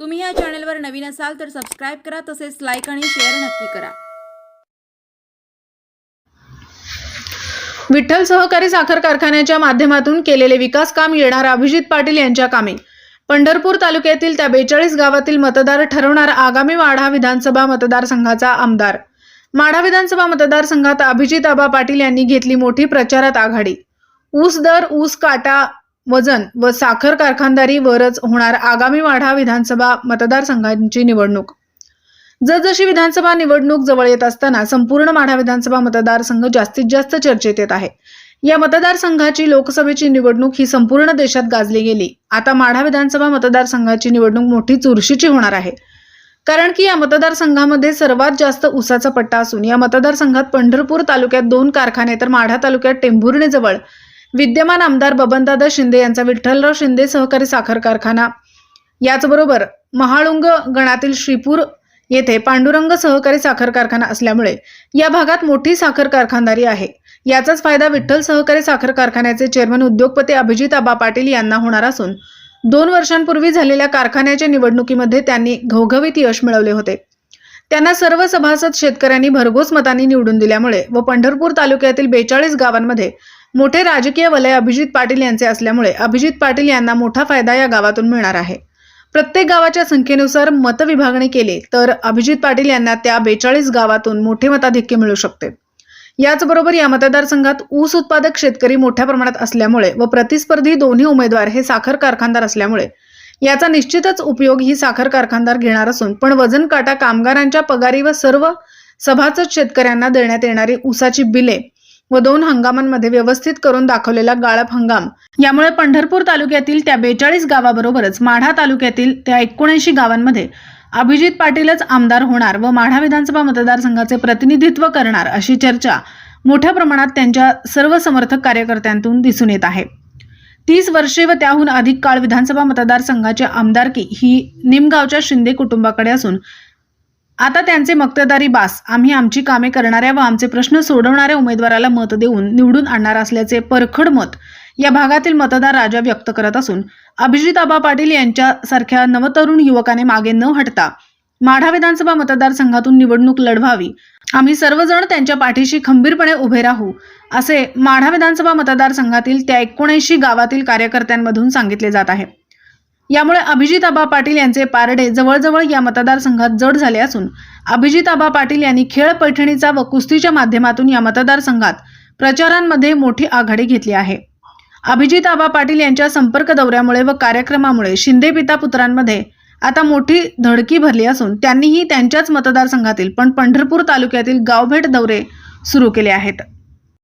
तुम्ही या चॅनलवर नवीन असाल तर सबस्क्राईब करा तसेच लाईक आणि शेअर नक्की करा. विठ्ठल सहकारी साखर कारखान्याच्या माध्यमातून केलेले विकास काम येणार अभिजित पाटील यांच्या कामी. पंढरपूर तालुक्यातील त्या बेचाळीस गावातील मतदार ठरवणार आगामी माढा विधानसभा मतदारसंघाचा आमदार. माढा विधानसभा मतदारसंघात अभिजित आबा पाटील यांनी घेतली मोठी प्रचारात आघाडी. ऊस दर ऊस काटा वजन व साखर कारखानदारीवरच होणार आगामी माढा विधानसभा मतदारसंघांची निवडणूक. जसजशी विधानसभा निवडणूक जवळ येत असताना संपूर्ण माढा विधानसभा मतदारसंघ जास्तीत जास्त चर्चेत येत आहे. या मतदारसंघाची लोकसभेची निवडणूक ही संपूर्ण देशात गाजली गेली. आता माढा विधानसभा मतदारसंघाची निवडणूक मोठी चुरशीची होणार आहे. कारण की या मतदारसंघामध्ये सर्वात जास्त उसाचा पट्टा असून या मतदारसंघात पंढरपूर तालुक्यात दोन कारखाने तर माढा तालुक्यात टेंभुर्णेजवळ विद्यमान आमदार बबनदादा शिंदे यांचा विठ्ठलराव शिंदे सहकारी साखर कारखाना. याचबरोबर महाळुंग गणातील श्रीपूर येथे पांडुरंग सहकारी साखर कारखाना असल्यामुळे या भागात मोठी साखर कारखानदारी आहे. याचाच फायदा विठ्ठल सहकारी साखर कारखान्याचे चेअरमन उद्योगपती अभिजित आबा पाटील यांना होणार असून दोन वर्षांपूर्वी झालेल्या कारखान्याच्या निवडणुकीमध्ये त्यांनी घवघवीत यश मिळवले होते. त्यांना सर्व सभासद शेतकऱ्यांनी भरघोस मतांनी निवडून दिल्यामुळे व पंढरपूर तालुक्यातील बेचाळीस गावांमध्ये मोठे राजकीय वलय अभिजित पाटील यांचे असल्यामुळे अभिजित पाटील यांना मोठा फायदा या गावातून मिळणार आहे. प्रत्येक गावाच्या संख्येनुसार मतविभागणी केली तर अभिजित पाटील यांना त्या बेचाळीस गावातून मोठे मताधिक्य मिळू शकते. याचबरोबर या मतदारसंघात ऊस उत्पादक शेतकरी मोठ्या प्रमाणात असल्यामुळे व प्रतिस्पर्धी दोन्ही उमेदवार हे साखर कारखानदार असल्यामुळे याचा निश्चितच उपयोग ही साखर कारखानदार घेणार असून पण वजन काटा कामगारांच्या पगारी व सर्व सभासद शेतकऱ्यांना देण्यात येणारी ऊसाची बिले व दोन हंगामांमध्ये व्यवस्थित करून दाखवलेला गाळप हंगाम. यामुळे पंढरपूर तालुक्यातील त्या बेचाळीस गावाबरोबरच माढा तालुक्यातील त्या एकोणऐंशी गावांमध्ये अभिजित पाटीलच आमदार होणार व माढा विधानसभा मतदारसंघाचे प्रतिनिधित्व करणार अशी चर्चा मोठ्या प्रमाणात त्यांच्या सर्व समर्थक कार्यकर्त्यांतून दिसून येत आहे. तीस वर्षे व त्याहून अधिक काळ विधानसभा मतदारसंघाची आमदारकी ही निमगावच्या शिंदे कुटुंबाकडे असून आता त्यांचे मक्तेदारी बास. आम्ही आमची कामे करणाऱ्या व आमचे प्रश्न सोडवणाऱ्या उमेदवाराला मत देऊन निवडून आणणार असल्याचे परखड मत या भागातील मतदार राजा व्यक्त करत असून अभिजित आबा पाटील यांच्यासारख्या नवतरुण युवकाने मागे न हटता माढा विधानसभा मतदारसंघातून निवडणूक लढवावी. आम्ही सर्वजण त्यांच्या पाठीशी खंबीरपणे उभे राहू असे माढा विधानसभा मतदारसंघातील त्या एकोणऐंशी गावातील कार्यकर्त्यांमधून सांगितले जात आहे. यामुळे अभिजित आबा पाटील यांचे पारडे जवळजवळ या मतदारसंघात जड झाले असून अभिजित आबा पाटील यांनी खेळ पैठणीचा व कुस्तीच्या माध्यमातून या मतदारसंघात प्रचारांमध्ये मोठी आघाडी घेतली आहे. अभिजित आबा पाटील यांच्या संपर्क दौऱ्यामुळे व कार्यक्रमामुळे शिंदे पिता पुत्रांमध्ये आता मोठी धडकी भरली असून त्यांनीही त्यांच्याच मतदारसंघातील पण पंढरपूर तालुक्यातील गावभेट दौरे सुरू केले आहेत.